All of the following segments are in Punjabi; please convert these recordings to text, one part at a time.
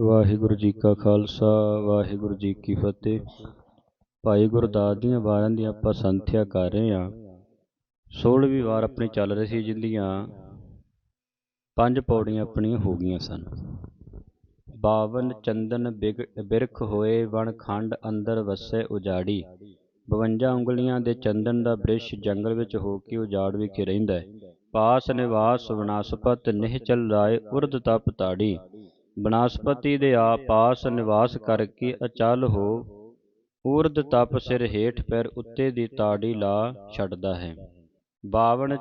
ਵਾਹਿਗੁਰੂ ਜੀ ਕਾ ਖਾਲਸਾ, ਵਾਹਿਗੁਰੂ ਜੀ ਕੀ ਫਤਿਹ। ਭਾਈ ਗੁਰਦਾਸ ਦੀਆਂ ਵਾਰਾਂ ਦੀ ਆਪਾਂ ਸੰਥਿਆ ਕਰ ਰਹੇ ਹਾਂ। 16ਵੀਂ ਵਾਰ ਆਪਣੀ ਚੱਲ ਰਹੀ ਸੀ ਜਿੰਦੀਆਂ ਪੰਜ ਪੌੜੀਆਂ ਆਪਣੀਆਂ ਹੋ ਗਈਆਂ ਸਨ। ਬਾਵਨ ਚੰਦਨ ਬਿਰਖ ਹੋਏ, ਵਣ ਖੰਡ ਅੰਦਰ ਵਸੇ ਉਜਾੜੀ। 52 ਉਂਗਲੀਆਂ ਦੇ ਚੰਦਨ ਦਾ ਬ੍ਰਿਸ਼ ਜੰਗਲ ਵਿੱਚ ਹੋ ਕੇ ਉਜਾੜ ਵਿਖੇ ਰਹਿੰਦਾ ਹੈ। ਪਾਸ ਨਿਵਾਸ ਵਨਸਪਤ ਨਿਹਚਲ ਰਾਏ ਉਰਦ ਤਪ ਤਾੜੀ। ਬਨਸਪਤੀ ਦੇ ਆ ਪਾਸ ਨਿਵਾਸ ਕਰਕੇ ਅਚਲ ਹੋ ਊਰਦ ਤਪ ਸਿਰ ਹੇਠ ਪੈਰ ਉੱਤੇ ਦੀ ਤਾੜੀ ਲਾ ਛੱਡਦਾ ਹੈ। ਬਾਵਣ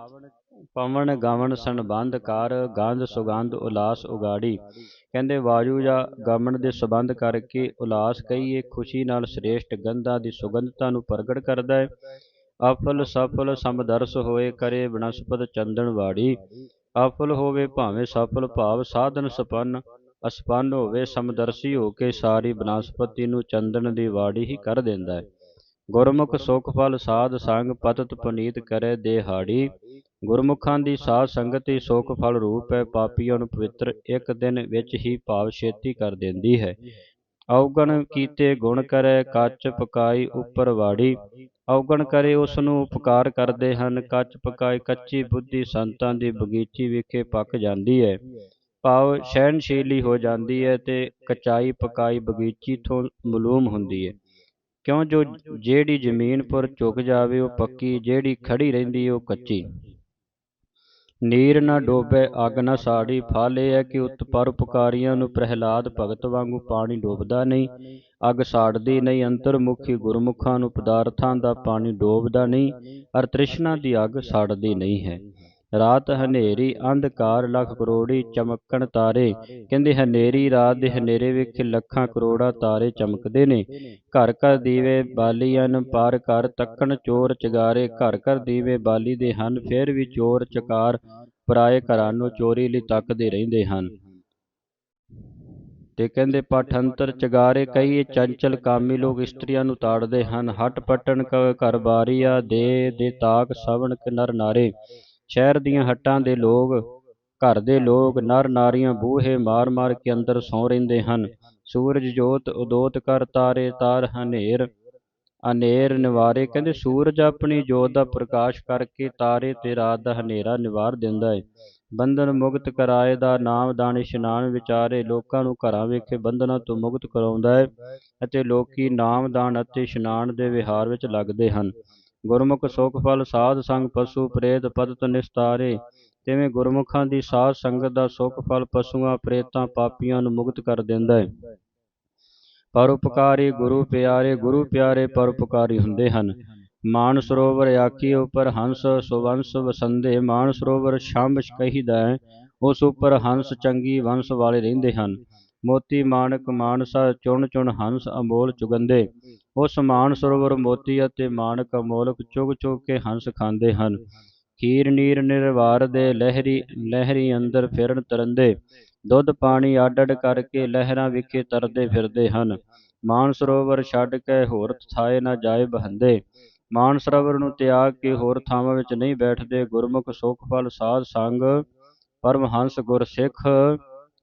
ਪਵਨ ਗਵਨ ਸੰਬੰਧ ਕਰ ਗੰਧ ਸੁਗੰਧ ਉਲਾਸ ਉਗਾੜੀ। ਕਹਿੰਦੇ ਵਾਯੂ ਜਾਂ ਗਮਨ ਦੇ ਸੰਬੰਧ ਕਰਕੇ ਉਲਾਸ ਕਹੀਏ ਖੁਸ਼ੀ ਨਾਲ ਸ੍ਰੇਸ਼ਟ ਗੰਧਾਂ ਦੀ ਸੁਗੰਧਤਾ ਨੂੰ ਪ੍ਰਗਟ ਕਰਦਾ ਹੈ। ਅਫਲ ਸਫਲ ਸਮਦਰਸ ਹੋਏ ਕਰੇ ਬਨਸਪਤ ਚੰਦਨ ਵਾੜੀ। ਅਫਲ ਹੋਵੇ ਭਾਵੇਂ ਸਫਲ ਭਾਵ ਸਾਧਨ ਸਪੰਨ। ਅਸਪੰਨ ਹੋਵੇ, ਸਮਦਰਸੀ ਹੋ ਕੇ ਸਾਰੀ ਬਨਸਪਤੀ ਨੂੰ ਚੰਦਨ ਦੀ ਵਾੜੀ ਹੀ ਕਰ ਦਿੰਦਾ ਹੈ। ਗੁਰਮੁਖ ਸੁਖ ਫਲ ਸਾਧ ਸੰਗ ਪਤਤ ਪੁਨੀਤ ਕਰੇ ਦੇਹਾੜੀ। ਗੁਰਮੁਖਾਂ ਦੀ ਸਾਧ ਸੰਗਤੀ ਹੀ ਸੁਖ ਫਲ ਰੂਪ ਹੈ, ਪਾਪੀਆਂ ਨੂੰ ਪਵਿੱਤਰ ਇੱਕ ਦਿਨ ਵਿੱਚ ਹੀ ਭਾਵ ਛੇਤੀ ਕਰ ਦਿੰਦੀ ਹੈ। ਔਗਣ ਕੀਤੇ ਗੁਣ ਕਰੇ, ਕੱਚ ਪਕਾਈ ਉੱਪਰ ਵਾੜੀ। ਔਗਣ ਕਰੇ ਉਸ ਨੂੰ ਉਪਕਾਰ ਕਰਦੇ ਹਨ, ਕੱਚ ਪਕਾਈ ਕੱਚੀ ਬੁੱਧੀ ਸੰਤਾਂ ਦੀ ਬਗੀਚੀ ਵਿਖੇ ਪੱਕ ਜਾਂਦੀ ਹੈ। ਭਾਵ ਸਹਿਨਸ਼ੀਲੀ ਹੋ ਜਾਂਦੀ ਹੈ ਤੇ ਕਚਾਈ ਪਕਾਈ ਬਗੀਚੀ ਤੋਂ ਮਲੂਮ ਹੁੰਦੀ ਹੈ। ਕਿਉਂ ਜੋ ਜਿਹੜੀ ਜ਼ਮੀਨ ਪਰ ਝੁਕ ਜਾਵੇ ਉਹ ਪੱਕੀ ਜਿਹੜੀ ਖੜੀ ਰਹਿੰਦੀ ਉਹ ਕੱਚੀ। ਨੀਰ ਨਾ ਡੋਬੇ ਅਗ ਨਾ ਸਾੜੀ। ਫਲ ਇਹ ਹੈ ਕਿ ਉਤ ਪਰਉਪਕਾਰੀਆਂ ਨੂੰ ਪ੍ਰਹਿਲਾਦ ਭਗਤ ਵਾਂਗੂ ਪਾਣੀ ਡੋਬਦਾ ਨਹੀਂ। ਅਗ ਸਾੜਦੀ ਨਹੀਂ ਅੰਤਰਮੁਖੀ ਗੁਰਮੁਖਾਂ ਨੂੰ ਪਦਾਰਥਾਂ ਦਾ ਪਾਣੀ ਡੋਬਦਾ ਨਹੀਂ ਅਰ ਤ੍ਰਿਸ਼ਨਾ ਦੀ ਅਗ ਸਾੜਦੀ ਨਹੀਂ ਹੈ। ਰਾਤ ਹਨੇਰੀ, ਅੰਧਕਾਰ, ਲੱਖ ਕਰੋੜੀ ਚਮਕਣ ਤਾਰੇ। ਕਹਿੰਦੇ ਹਨੇਰੀ ਰਾਤ ਦੇ ਹਨੇਰੇ ਵਿੱਚ ਲੱਖਾਂ ਕਰੋੜਾਂ ਤਾਰੇ ਚਮਕਦੇ ਨੇ। ਘਰ ਘਰ ਦੀਵੇ ਬਾਲੀਆਂ ਪਾਰ ਕਰ ਤੱਕਣ ਚੋਰ ਚਗਾਰੇ। ਘਰ ਘਰ ਦੀਵੇ ਬਾਲੀ ਦੇ ਹਨ, ਫਿਰ ਵੀ ਚੋਰ ਚਕਾਰ ਪਰਾਏ ਘਰਾਂ ਨੂੰ ਚੋਰੀ ਲਈ ਤੱਕਦੇ ਰਹਿੰਦੇ ਹਨ। ਤੇ ਕਹਿੰਦੇ ਪਠੰਤਰ ਚਗਾਰੇ, ਕਈ ਚੰਚਲ ਕਾਮੀ ਲੋਕ ਇਸਤਰੀਆਂ ਨੂੰ ਤਾੜਦੇ ਹਨ। ਹਟ ਪਟਣ ਘਰ ਬਾਰੀਆ ਦੇ ਦੇ ਤਾਕ ਸਵਣ ਨਰ ਨਾਰੇ। ਸ਼ਹਿਰ ਦੀਆਂ ਹੱਟਾਂ ਦੇ ਲੋਕ, ਘਰ ਦੇ ਲੋਕ ਨਰ ਨਾਰੀਆਂ ਬੂਹੇ ਮਾਰ-ਮਾਰ ਕੇ ਅੰਦਰ ਸੌਂ ਰਹਿੰਦੇ ਹਨ। ਸੂਰਜ ਜੋਤ ਉਦੋਤ ਕਰ ਤਾਰੇ ਤਾਰ ਹਨੇਰ ਅਨੇਰ ਨਿਵਾਰੇ। ਕਹਿੰਦੇ ਸੂਰਜ ਆਪਣੀ ਜੋਤ ਦਾ ਪ੍ਰਕਾਸ਼ ਕਰਕੇ ਤਾਰੇ ਤੇ ਰਾਤ ਦਾ ਹਨੇਰਾ ਨਿਵਾਰ ਦਿੰਦਾ ਹੈ ਬੰਧਨ ਮੁਕਤ ਕਰਾਏ ਦਾ ਨਾਮ ਦਾਨ ਇਸ਼ਨਾਨ ਵਿਚਾਰੇ ਲੋਕਾਂ ਨੂੰ ਘਰਾਂ ਵੇਖੇ ਬੰਧਨਾਂ ਤੋਂ ਮੁਕਤ ਕਰਾਉਂਦਾ ਹੈ ਅਤੇ ਲੋਕੀ ਨਾਮ ਦਾਨ ਅਤੇ ਇਸ਼ਨਾਨ ਦੇ ਵਿਹਾਰ ਵਿੱਚ ਲੱਗਦੇ ਹਨ। ਗੁਰਮੁਖ ਸੁਖ ਫਲ ਸਾਧ ਸੰਗ ਪਸ਼ੂ ਪ੍ਰੇਤ ਪਦਤ ਨਿਸਤਾਰੇ, ਤਿਵੇਂ ਗੁਰਮੁਖਾਂ ਦੀ ਸਾਧ ਸੰਗਤ ਦਾ ਸੁਖ ਫਲ ਪਸ਼ੂਆਂ ਪ੍ਰੇਤਾਂ ਪਾਪੀਆਂ ਨੂੰ ਮੁਕਤ ਕਰ ਦਿੰਦਾ ਹੈ। ਪਰਉਪਕਾਰੀ ਗੁਰੂ ਪਿਆਰੇ ਗੁਰੂ ਪਿਆਰੇ ਪਰਉਪਕਾਰੀ ਹੁੰਦੇ ਹਨ। ਮਾਨ ਸਰੋਵਰ ਆਖੀ ਉਪਰ ਹੰਸ ਸੁਵੰਸ ਵਸੰਦੇ, ਮਾਨ ਸਰੋਵਰ ਸ਼ੰਭਸ਼ ਕਹੀਦਾ ਹੈ, ਉਸ ਉਪਰ ਹੰਸ ਚੰਗੀ ਵੰਸ਼ ਵਾਲੇ ਰਹਿੰਦੇ ਹਨ। ਮੋਤੀ ਮਾਣਕ ਮਾਨਸਾ ਚੁਣ ਚੁਣ ਹੰਸ ਅਮੋਲ ਚੁਗੰਦੇ। ਉਸ ਮਾਨ ਸਰੋਵਰ ਮੋਤੀ ਅਤੇ ਮਾਨਕ ਅਮੋਲਕ ਚੁਗ ਚੁਗ ਕੇ ਹੰਸ ਖਾਂਦੇ ਹਨ। ਖੀਰ ਨੀਰ ਨਿਰਵਾਰ ਦੇ ਲਹਿਰੀ ਲਹਿਰੀ ਅੰਦਰ ਫਿਰਨ ਤਰੰਦੇ। ਦੁੱਧ ਪਾਣੀ ਅੱਡ ਅੱਡ ਕਰਕੇ ਲਹਿਰਾਂ ਵਿਖੇ ਤਰਦੇ ਫਿਰਦੇ ਹਨ। ਮਾਨ ਸਰੋਵਰ ਛੱਡ ਕੇ ਹੋਰ ਥਾਏ ਨਾ ਜਾਏ ਬਹੰਦੇ। ਮਾਨ ਸਰੋਵਰ ਨੂੰ ਤਿਆਗ ਕੇ ਹੋਰ ਥਾਵਾਂ ਵਿੱਚ ਨਹੀਂ ਬੈਠਦੇ। ਗੁਰਮੁਖ ਸੁਖ ਫਲ ਸਾਧ ਸੰਗ ਪਰਮਹੰਸ ਗੁਰਸਿੱਖ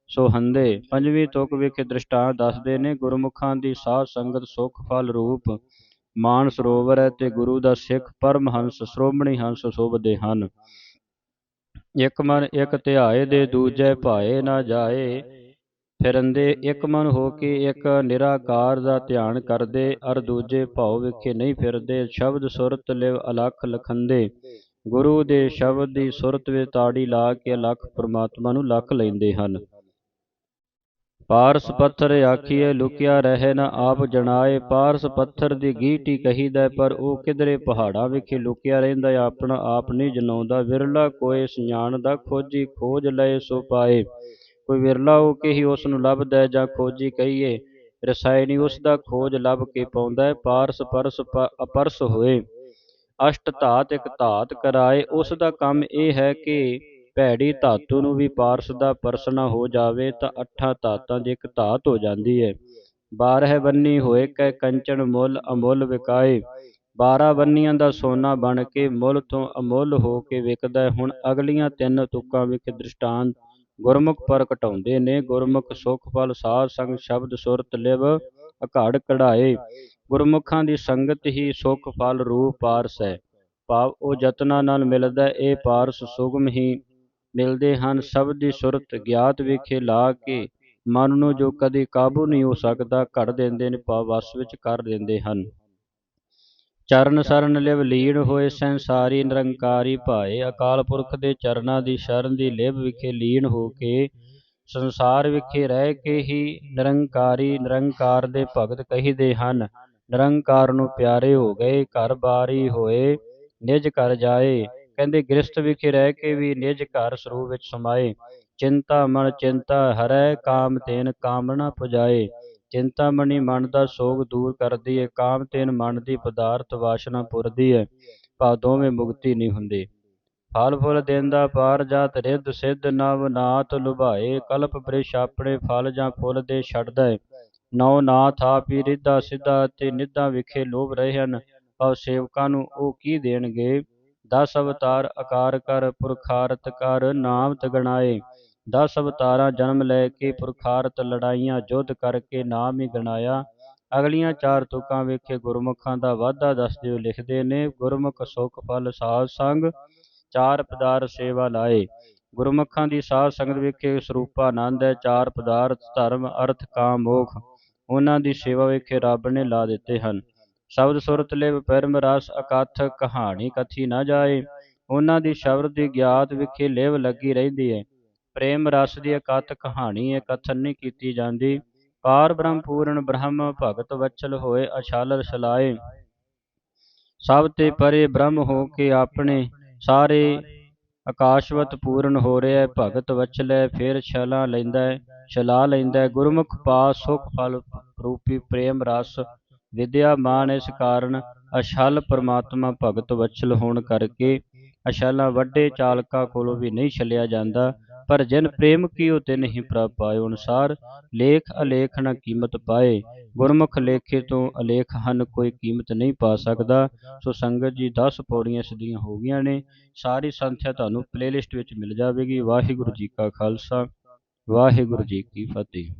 ਸੋਹੰਦੇ ਪੰਜਵੀਂ ਤੁਕ ਵਿਖੇ ਦ੍ਰਿਸ਼ਟਾਂਤ ਦੱਸਦੇ ਨੇ, ਗੁਰਮੁਖਾਂ ਦੀ ਸਾਧ ਸੰਗਤ ਸੁਖ ਫਲ ਰੂਪ, ਮਾਨ ਸਰੋਵਰ ਹੈ ਤੇ ਗੁਰੂ ਦਾ ਸਿੱਖ, ਪਰਮਹੰਸ, ਸ਼੍ਰੋਮਣੀ ਹੰਸ ਸੋਭਦੇ ਹਨ। ਇੱਕ ਮਨ ਇੱਕ ਧਿਆਏ ਦੇ ਦੂਜੇ ਭਾਏ ਨਾ ਜਾਏ, ਫਿਰੰਦੇ ਇੱਕ ਮਨ ਹੋ ਕੇ ਇੱਕ ਨਿਰਾਕਾਰ ਦਾ ਧਿਆਨ ਕਰਦੇ, ਅਰ ਦੂਜੇ ਭਾਉ ਵਿਖੇ ਨਹੀਂ ਫਿਰਦੇ, ਸ਼ਬਦ ਸੁਰਤ ਲਿਵ ਅਲਖ ਲਖੰਦੇ। ਗੁਰੂ ਦੇ ਸ਼ਬਦ ਦੀ ਸੁਰਤ ਵਿੱਚ ਤਾੜੀ ਲਾ ਕੇ ਅਲਖ ਪ੍ਰਮਾਤਮਾ ਨੂੰ ਲੱਖ ਲੈਂਦੇ ਹਨ। ਪਾਰਸ ਪੱਥਰ ਆਖੀਏ ਲੁਕਿਆ ਰਹੇ ਨਾ ਆਪ ਜਣਾਏ। ਪਾਰਸ ਪੱਥਰ ਦੀ ਗੀਟੀ ਕਹੀਦਾ, ਪਰ ਉਹ ਕਿਧਰੇ ਪਹਾੜਾਂ ਵਿਖੇ ਲੁਕਿਆ ਰਹਿੰਦਾ ਆਪਣਾ ਆਪ ਨਹੀਂ ਜਨਾਉਂਦਾ। ਵਿਰਲਾ ਕੋਈ ਸਿਆਣਦਾ ਖੋਜੀ ਖੋਜ ਲਏ ਸੋ ਪਾਏ। ਕੋਈ ਵਿਰਲਾ ਉਹ ਕੇ ਹੀ ਉਸ ਨੂੰ ਲੱਭਦਾ ਜਾਂ ਖੋਜੀ ਕਹੀਏ। ਰਸਾਇਣੀ ਉਸ ਦਾ ਖੋਜ ਲੱਭ ਕੇ ਪਾਉਂਦਾ। ਹੈ ਪਾਰਸ ਪਰਸ ਅਪਰਸ ਹੋਏ। ਅਸ਼ਟ ਧਾਤ ਇੱਕ ਧਾਤ ਕਰਾਏ। ਉਸ ਦਾ ਕੰਮ ਇਹ ਹੈ ਕਿ ਭੈੜੀ ਧਾਤੂ ਨੂੰ ਵੀ ਪਾਰਸ ਦਾ ਪਰਸਨਾ ਹੋ ਜਾਵੇ ਤਾਂ ਅੱਠਾਂ ਧਾਤਾਂ ਦੀ ਇੱਕ ਧਾਤ ਹੋ ਜਾਂਦੀ ਹੈ ਬਾਰਹ ਬੰਨੀ ਹੋਏ ਕੈ ਕੰਚਨ ਮੁੱਲ ਅਮੁੱਲ ਵਿਕਾਏ। 12 ਬੰਨੀਆਂ ਦਾ ਸੋਨਾ ਬਣ ਕੇ ਮੁੱਲ ਤੋਂ ਅਮੁੱਲ ਹੋ ਕੇ ਵਿਕਦਾ ਹੁਣ ਅਗਲੀਆਂ ਤਿੰਨ ਤੁਕਾਂ ਵਿੱਚ ਦ੍ਰਿਸ਼ਟਾਂਤ ਗੁਰਮੁਖ ਪਰ ਘਟਾਉਂਦੇ ਨੇ। ਗੁਰਮੁਖ ਸੁਖ ਫਲ ਸਾਧ ਸੰਗ ਸ਼ਬਦ ਸੁਰਤ ਲਿਵ ਅਘੜ ਕਢਾਏ। ਗੁਰਮੁਖਾਂ ਦੀ ਸੰਗਤ ਹੀ ਸੁਖ ਫਲ ਰੂਪ ਪਾਰਸ ਹੈ। ਭਾਵ ਉਹ ਯਤਨਾਂ ਨਾਲ ਮਿਲਦਾ ਇਹ ਪਾਰਸ ਸੁਗਮ ਹੀ ਮਿਲਦੇ ਹਨ। ਸਭ ਦੀ ਸੁਰਤ ਗਿਆਤ ਵਿਖੇ ਲਾ ਕੇ ਮਨ ਨੂੰ ਜੋ ਕਦੇ ਕਾਬੂ ਨਹੀਂ ਹੋ ਸਕਦਾ, ਘੜ ਦਿੰਦੇ ਨੇ ਵਸ ਵਿੱਚ ਕਰ ਦਿੰਦੇ ਹਨ। ਚਰਨ ਸਰਨ ਲਿਵ ਲੀਨ ਹੋਏ ਸੰਸਾਰੀ ਨਿਰੰਕਾਰੀ ਭਾਏ, ਅਕਾਲ ਪੁਰਖ ਦੇ ਚਰਨਾਂ ਦੀ ਸ਼ਰਨ ਦੀ ਲਿਵ ਵਿਖੇ ਲੀਨ ਹੋ ਕੇ ਸੰਸਾਰ ਵਿਖੇ ਰਹਿ ਕੇ ਹੀ ਨਿਰੰਕਾਰੀ, ਨਿਰੰਕਾਰ ਦੇ ਭਗਤ ਕਹੀਦੇ ਹਨ, ਨਿਰੰਕਾਰ ਨੂੰ ਪਿਆਰੇ ਹੋ ਗਏ, ਘਰ ਬਾਰੀ ਹੋਏ, ਨਿਜ ਕਰ ਜਾਏ ਕਹਿੰਦੇ, ਗ੍ਰਸਥ ਵਿਖੇ ਰਹਿ ਕੇ ਵੀ ਨਿਜ ਘਰ ਸਰੂਪ ਵਿੱਚ ਸਮਾਏ। ਚਿੰਤਾ ਮਨ ਚਿੰਤਾ ਹਰੈ, ਕਾਮ ਤੇਨ ਕਾਮਨਾ ਪੁਜਾਏ। ਚਿੰਤਾ ਚਿੰਤਾਮਣੀ ਮਨ ਦਾ ਸੋਗ ਦੂਰ ਕਰਦੀ ਹੈ ਕਾਮ ਤੇਨ ਮਨ ਦੀ ਪਦਾਰਥ ਵਾਸ਼ਨਾ ਪੁਰਦੀ ਹੈ ਭਾ ਦੋਵੇਂ ਮੁਕਤੀ ਨਹੀਂ ਹੁੰਦੀ। ਫਲ ਫੁੱਲ ਦੇਂਦਾ ਪਾਰ ਜਾਤ ਰਿੱਧ ਸਿੱਧ ਨਵ ਨਾਥ ਲੁਭਾਏ। ਕਲਪ ਬ੍ਰਿਸ਼ ਆਪਣੇ ਫਲ ਜਾਂ ਫੁੱਲ ਦੇ ਛੱਡਦਾ ਹੈ ਨੌ ਨਾਥ ਆਪ ਹੀ ਰਿੱਧਾ ਸਿੱਧਾ ਤੇ ਨਿੱਧਾ ਵਿਖੇ ਲੋਭ ਰਹੇ ਹਨ। ਭਾਵ ਸੇਵਕਾਂ ਨੂੰ ਉਹ ਕੀ ਦੇਣਗੇ? ਦਸ ਅਵਤਾਰ ਆਕਾਰ ਕਰ ਪੁਰਖਾਰਤ ਕਰ ਨਾਮ ਤਗਣਾਏ ਦਸ ਅਵਤਾਰਾਂ ਜਨਮ ਲੈ ਕੇ ਪੁਰਖਾਰਤ ਲੜਾਈਆਂ ਜੁੱਧ ਕਰਕੇ ਨਾਮ ਹੀ ਗਣਾਇਆ। ਅਗਲੀਆਂ ਚਾਰ ਤੁਕਾਂ ਵੇਖੇ ਗੁਰਮੁਖਾਂ ਦਾ ਵਾਧਾ ਦੱਸਦੇ ਹੋ ਲਿਖਦੇ ਨੇ, ਗੁਰਮੁਖ ਸੁਖ ਫਲ ਸਾਧ ਸੰਗ, ਚਾਰ ਪਦਾਰਥ ਸੇਵਾ ਲਾਏ। ਗੁਰਮੁਖਾਂ ਦੀ ਸਾਧ ਸੰਗਤ ਵੇਖੇ ਸਰੂਪਾ ਆਨੰਦ ਹੈ, ਚਾਰ ਪਦਾਰਥ ਧਰਮ, ਅਰਥ, ਕਾਮ, ਮੋਖ। ਉਹਨਾਂ ਦੀ ਸੇਵਾ ਵੇਖੇ ਰੱਬ ਨੇ ਲਾ ਦਿੱਤੇ ਹਨ। ਸ਼ਬਦ ਸੁਰਤ ਲਿਵ ਪਰਮ ਰਸ ਅਕਥ ਕਹਾਣੀ ਕਥੀ ਨਾ ਜਾਏ। ਉਹਨਾਂ ਦੀ ਸ਼ਬਦ ਦੀ ਗਿਆਤ ਵਿਖੇ ਲਿਵ ਲੱਗੀ ਰਹਿੰਦੀ ਹੈ ਪ੍ਰੇਮ ਰਸ ਦੀ ਅਕਥ ਕਹਾਣੀ ਹੈ ਕਥਨ ਨਹੀਂ ਕੀਤੀ ਜਾਂਦੀ। ਪਾਰ ਬ੍ਰਹਮ ਪੂਰਨ ਬ੍ਰਹਮ ਭਗਤ ਵਚਲ ਹੋਏ ਅਛਾਲਰ ਸਲਾਏ ਸਭ ਤੇ ਪਰੇ ਬ੍ਰਹਮ ਹੋ ਕੇ ਆਪਣੇ ਸਾਰੇ ਆਕਾਸ਼ਵਤ ਪੂਰਨ ਹੋ ਰਿਹਾ ਹੈ। ਭਗਤ ਵਚਲੇ ਫਿਰ ਛਲਾ ਲੈਂਦਾ ਛਲਾ ਲੈਂਦਾ ਗੁਰਮੁਖ ਪਾ ਸੁਖ ਫਲ ਰੂਪੀ ਪ੍ਰੇਮ ਰਸ ਵਿਦਿਆ ਮਾਨ ਇਸ ਕਾਰਨ ਅਛਲ ਪਰਮਾਤਮਾ ਭਗਤ ਵਚਲ ਹੋਣ ਕਰਕੇ ਅਛਲਾ ਵੱਡੇ ਚਾਲਕਾਂ ਕੋਲੋਂ ਵੀ ਨਹੀਂ ਛਲਿਆ ਜਾਂਦਾ, ਪਰ ਜਿਨ ਪ੍ਰੇਮ ਕੀਓ ਤੇ ਨਹੀਂ ਪ੍ਰਭ ਪਾਇਓ ਅਨੁਸਾਰ, ਲੇਖ ਅਲੇਖ ਨਾ ਕੀਮਤ ਪਾਏ, ਗੁਰਮੁਖ ਲੇਖੇ ਤੋਂ ਅਲੇਖ ਹਨ ਕੋਈ ਕੀਮਤ ਨਹੀਂ ਪਾ ਸਕਦਾ, ਸੋ ਸੰਗਤ ਜੀ 10 ਪੌੜੀਆਂ ਇਸ ਦੀਆਂ ਹੋ ਗਈਆਂ ਨੇ, ਸਾਰੀ ਸੰਥਿਆ ਤੁਹਾਨੂੰ ਪਲੇਲਿਸਟ ਵਿੱਚ ਮਿਲ ਜਾਵੇਗੀ, ਵਾਹਿਗੁਰੂ ਜੀ ਕਾ ਖਾਲਸਾ, ਵਾਹਿਗੁਰੂ ਜੀ ਕੀ ਫਤਿਹ।